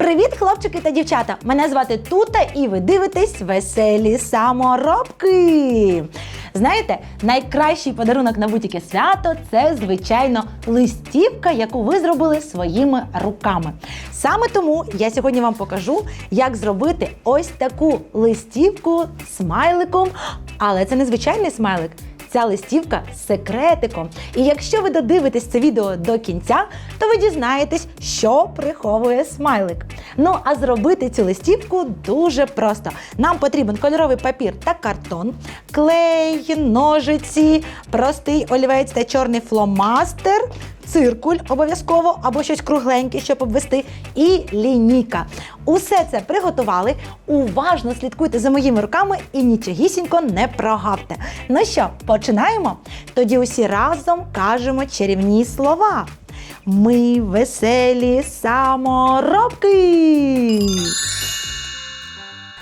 Привіт, хлопчики та дівчата! Мене звати Тута, і ви дивитесь веселі саморобки. Знаєте, найкращий подарунок на будь-яке свято це, звичайно, листівка, яку ви зробили своїми руками. Саме тому я сьогодні вам покажу, як зробити ось таку листівку смайликом. Але це не звичайний смайлик. Ця листівка секретиком. І якщо ви додивитесь це відео до кінця, то ви дізнаєтесь, що приховує смайлик. Ну а зробити цю листівку дуже просто. Нам потрібен кольоровий папір та картон, клей, ножиці, простий олівець та чорний фломастер. Циркуль обов'язково або щось кругленьке, щоб обвести, і лінійка. Усе це приготували. Уважно слідкуйте за моїми руками і нічогісінько не прогавте. Ну що, починаємо? Тоді усі разом кажемо чарівні слова. Ми веселі саморобки.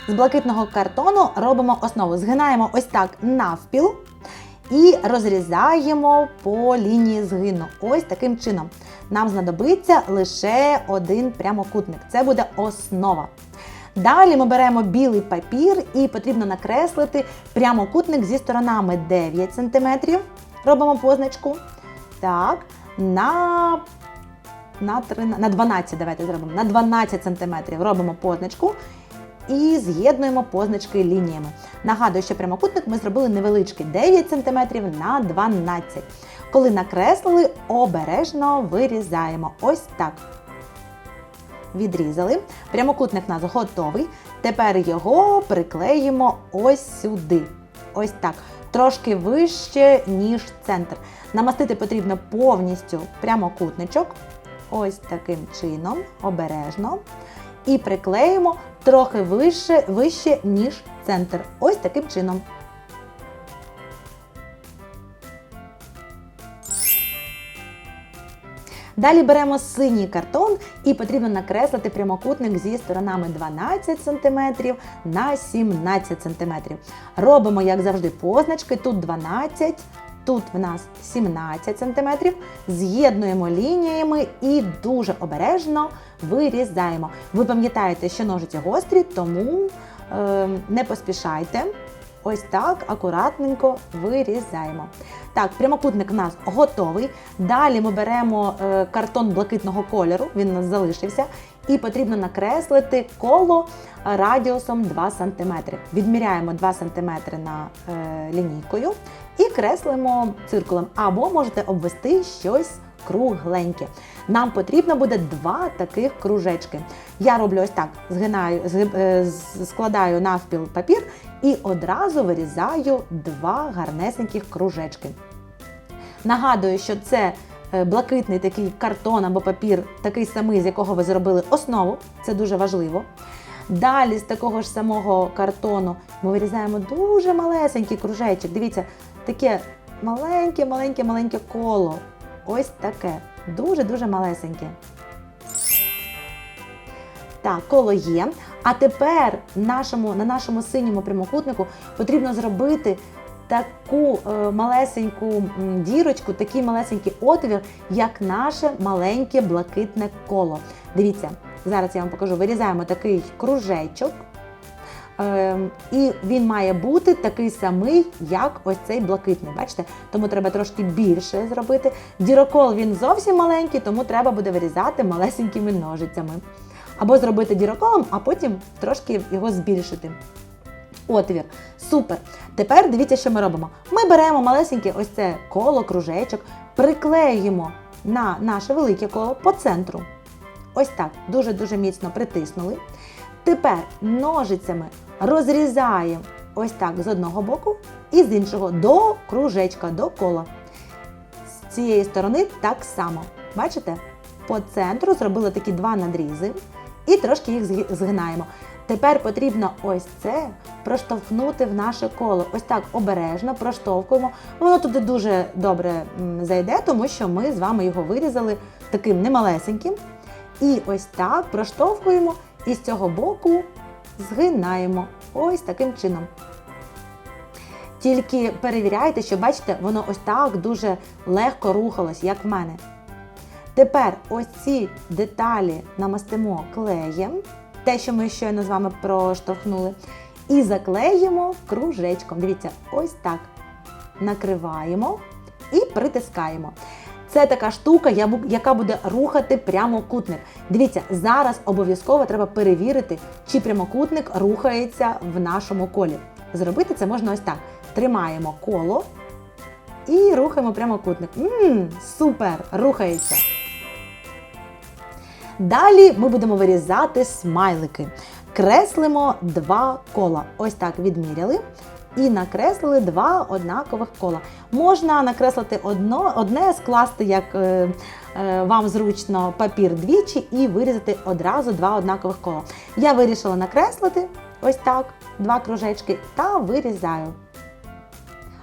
З блакитного картону робимо основу. Згинаємо ось так навпіл і розрізаємо по лінії згину. Ось таким чином. Нам знадобиться лише один прямокутник. Це буде основа. Далі ми беремо білий папір і потрібно накреслити прямокутник зі сторонами 9 см. Робимо позначку. Так, на, на, 3, на 12, давайте зробимо. На 12 см робимо позначку і з'єднуємо позначки лініями. Нагадую, що прямокутник ми зробили невеличкий 9 см на 12 Коли накреслили, обережно вирізаємо. Ось так. Відрізали. Прямокутник у нас готовий. Тепер його приклеїмо ось сюди. Ось так. Трошки вище, ніж центр. Намастити потрібно повністю прямокутничок. Ось таким чином, обережно. І приклеїмо трохи вище, вище, ніж центр. Ось таким чином. Далі беремо синій картон і потрібно накреслити прямокутник зі сторонами 12 см на 17 см. Робимо, як завжди, позначки. Тут 12 Тут в нас 17 см, з'єднуємо лініями і дуже обережно вирізаємо. Ви пам'ятаєте, що ножиці гострі, тому е, не поспішайте. Ось так акуратненько вирізаємо. Так, прямокутник у нас готовий. Далі ми беремо е, картон блакитного кольору, він у нас залишився, і потрібно накреслити коло радіусом 2 см. Відміряємо 2 см на е, лінійкою і креслимо циркулем. Або можете обвести щось кругленьке. Нам потрібно буде два таких кружечки. Я роблю ось так: згинаю, е, складаю навпіл папір і одразу вирізаю два гарнесеньких кружечки. Нагадую, що це е, блакитний такий картон або папір, такий самий, з якого ви зробили основу. Це дуже важливо. Далі з такого ж самого картону ми вирізаємо дуже малесенький кружечок. Дивіться, таке маленьке, маленьке, маленьке коло. Ось таке. Дуже-дуже малесеньке. Так, коло є. А тепер нашому, на нашому синьому прямокутнику потрібно зробити таку е, малесеньку дірочку, такий малесенький отвір, як наше маленьке блакитне коло. Дивіться, зараз я вам покажу. Вирізаємо такий кружечок. Ем, І він має бути такий самий, як ось цей блакитний. Бачите? Тому треба трошки більше зробити. Дірокол він зовсім маленький, тому треба буде вирізати малесенькими ножицями. Або зробити діроколом, а потім трошки його збільшити. Отвір. Супер. Тепер дивіться, що ми робимо. Ми беремо малесеньке ось це коло, кружечок, приклеюємо на наше велике коло по центру. Ось так, дуже-дуже міцно притиснули. Тепер ножицями розрізаємо ось так з одного боку і з іншого до кружечка, до кола. З цієї сторони так само. Бачите? По центру зробили такі два надрізи і трошки їх згинаємо. Тепер потрібно ось це проштовхнути в наше коло. Ось так обережно проштовхуємо. Воно туди дуже добре зайде, тому що ми з вами його вирізали таким немалесеньким. І ось так проштовхуємо і з цього боку згинаємо. Ось таким чином. Тільки перевіряйте, що бачите, воно ось так дуже легко рухалось, як в мене. Тепер ось ці деталі намастимо клеєм, те, що ми щойно з вами проштовхнули, і заклеїмо кружечком. Дивіться, ось так. Накриваємо і притискаємо. Це така штука, яка буде рухати прямокутник. Дивіться, зараз обов'язково треба перевірити, чи прямокутник рухається в нашому колі. Зробити це можна ось так. Тримаємо коло і рухаємо прямокутник. Мм, супер! Рухається. Далі ми будемо вирізати смайлики. Креслимо два кола. Ось так відміряли. І накреслили два однакових кола. Можна накреслити одно, одне, скласти, як е, е, вам зручно, папір двічі і вирізати одразу два однакових кола. Я вирішила накреслити ось так, два кружечки, та вирізаю.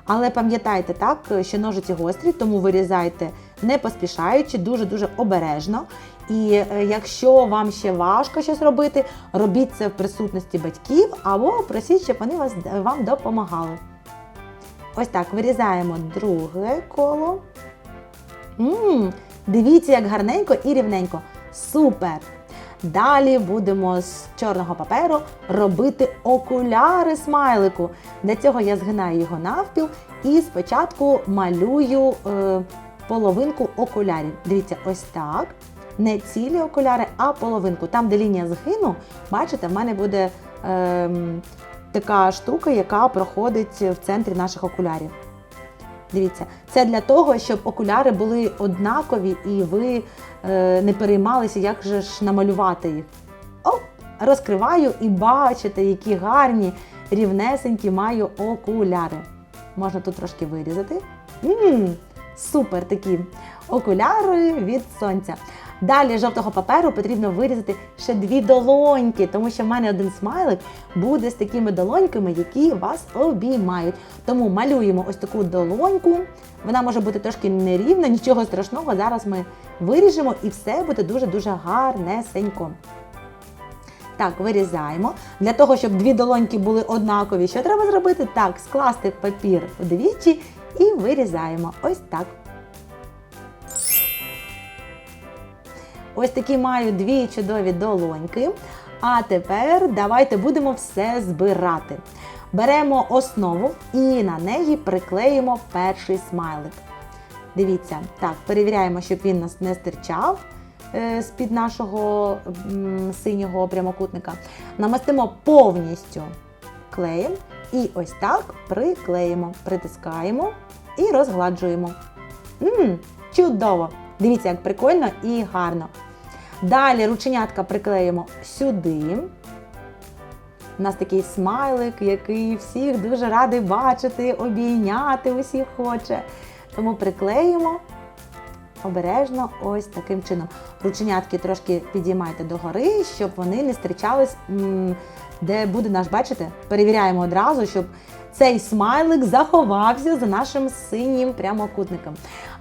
Але пам'ятайте так, що ножиці гострі, тому вирізайте не поспішаючи, дуже-дуже обережно. І е, якщо вам ще важко щось робити, робіть це в присутності батьків або просіть, щоб вони вас, вам допомагали. Ось так, вирізаємо друге коло. м дивіться, як гарненько і рівненько. Супер! Далі будемо з чорного паперу робити окуляри смайлику. Для цього я згинаю його навпіл і спочатку малюю е, половинку окулярів. Дивіться, ось так. Не цілі окуляри, а половинку. Там, де лінія згину, бачите, в мене буде ем, така штука, яка проходить в центрі наших окулярів. Дивіться, це для того, щоб окуляри були однакові і ви е, не переймалися, як же ж намалювати їх. Оп, розкриваю і бачите, які гарні, рівнесенькі маю окуляри. Можна тут трошки вирізати. Мм, супер такі окуляри від сонця. Далі з жовтого паперу потрібно вирізати ще дві долоньки, тому що в мене один смайлик буде з такими долоньками, які вас обіймають. Тому малюємо ось таку долоньку. Вона може бути трошки нерівна, нічого страшного. Зараз ми виріжемо і все буде дуже-дуже гарнесенько. Так, вирізаємо. Для того, щоб дві долоньки були однакові, що треба зробити? Так, скласти папір вдвічі і вирізаємо. Ось так. Ось такі маю дві чудові долоньки. А тепер давайте будемо все збирати. Беремо основу і на неї приклеїмо перший смайлик. Дивіться, так, перевіряємо, щоб він нас не стирчав е, з-під нашого синього прямокутника. Намастимо повністю клеєм і ось так приклеїмо, притискаємо і розгладжуємо. Мм, чудово! Дивіться, як прикольно і гарно. Далі рученятка приклеїмо сюди. У нас такий смайлик, який всіх дуже радий бачити, обійняти усіх хоче. Тому приклеїмо обережно ось таким чином. Рученятки трошки підіймайте догори, щоб вони не зустрічались, де буде наш, бачите? Перевіряємо одразу, щоб цей смайлик заховався за нашим синім прямокутником.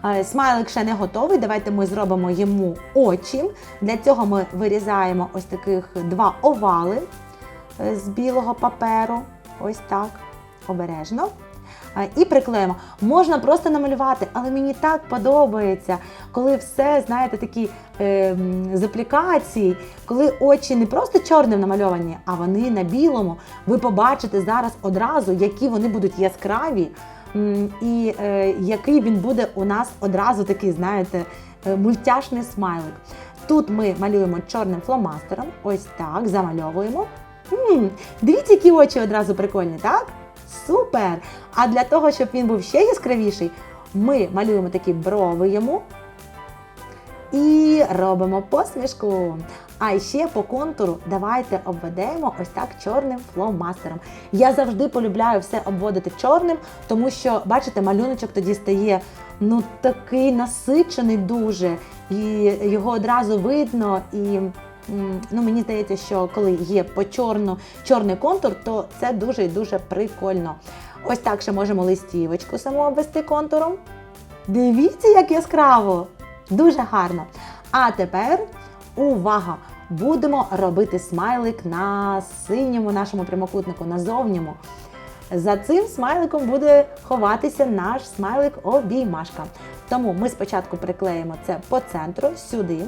Е, Смайлик ще не готовий. Давайте ми зробимо йому очі. Для цього ми вирізаємо ось таких два овали е, з білого паперу. Ось так, обережно. І приклеїмо. Можна просто намалювати, але мені так подобається, коли все, знаєте, такі е, з аплікацій, коли очі не просто чорним намальовані, а вони на білому. Ви побачите зараз одразу, які вони будуть яскраві, і е, який він буде у нас одразу такий, знаєте, е, мультяшний смайлик. Тут ми малюємо чорним фломастером, ось так, замальовуємо. М, дивіться, які очі одразу прикольні, так? Супер! А для того, щоб він був ще яскравіший, ми малюємо такі брови йому і робимо посмішку. А ще по контуру давайте обведемо ось так чорним фломастером. Я завжди полюбляю все обводити чорним, тому що, бачите, малюночок тоді стає ну такий насичений дуже, і його одразу видно. І ну, мені здається, що коли є по чорну, чорний контур, то це дуже і дуже прикольно. Ось так ще можемо листівочку саму обвести контуром. Дивіться, як яскраво! Дуже гарно. А тепер увага! Будемо робити смайлик на синьому нашому прямокутнику, на зовньому. За цим смайликом буде ховатися наш смайлик обіймашка. Тому ми спочатку приклеїмо це по центру сюди.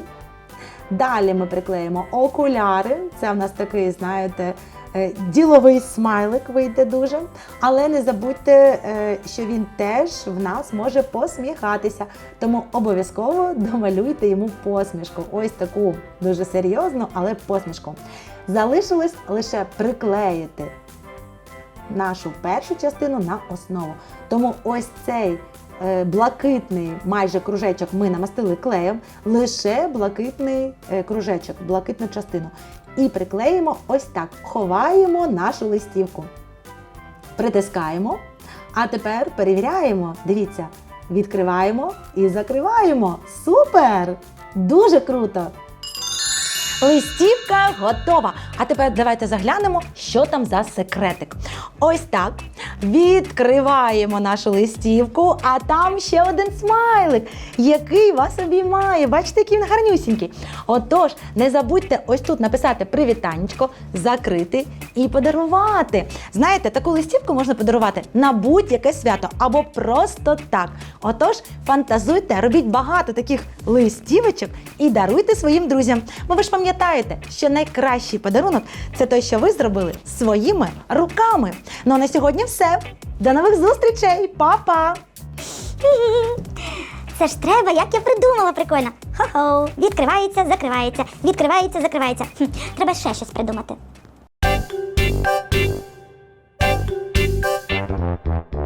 Далі ми приклеїмо окуляри. Це в нас такий, знаєте, е, діловий смайлик вийде дуже. Але не забудьте, е, що він теж в нас може посміхатися. Тому обов'язково домалюйте йому посмішку. Ось таку дуже серйозну, але посмішку. Залишилось лише приклеїти нашу першу частину на основу. Тому ось цей блакитний майже кружечок ми намастили клеєм, лише блакитний е, кружечок, блакитну частину. І приклеїмо ось так, ховаємо нашу листівку. Притискаємо. А тепер перевіряємо. Дивіться, відкриваємо і закриваємо. Супер! Дуже круто! Листівка готова. А тепер давайте заглянемо, що там за секретик. Ось так. Відкриваємо нашу листівку, а там ще один смайлик, який вас обіймає. Бачите, який він гарнюсінький. Отож, не забудьте ось тут написати привітанечко, закрити і подарувати. Знаєте, таку листівку можна подарувати на будь-яке свято або просто так. Отож, фантазуйте, робіть багато таких листівочок і даруйте своїм друзям. Бо ви ж пам'ятаєте, що найкращий подарунок це той, що ви зробили своїми руками. Ну а на сьогодні все. До нових зустрічей, Па-па! Це ж треба, як я придумала, прикольно. Хо-хо, відкривається, закривається, відкривається, закривається. Треба ще щось придумати.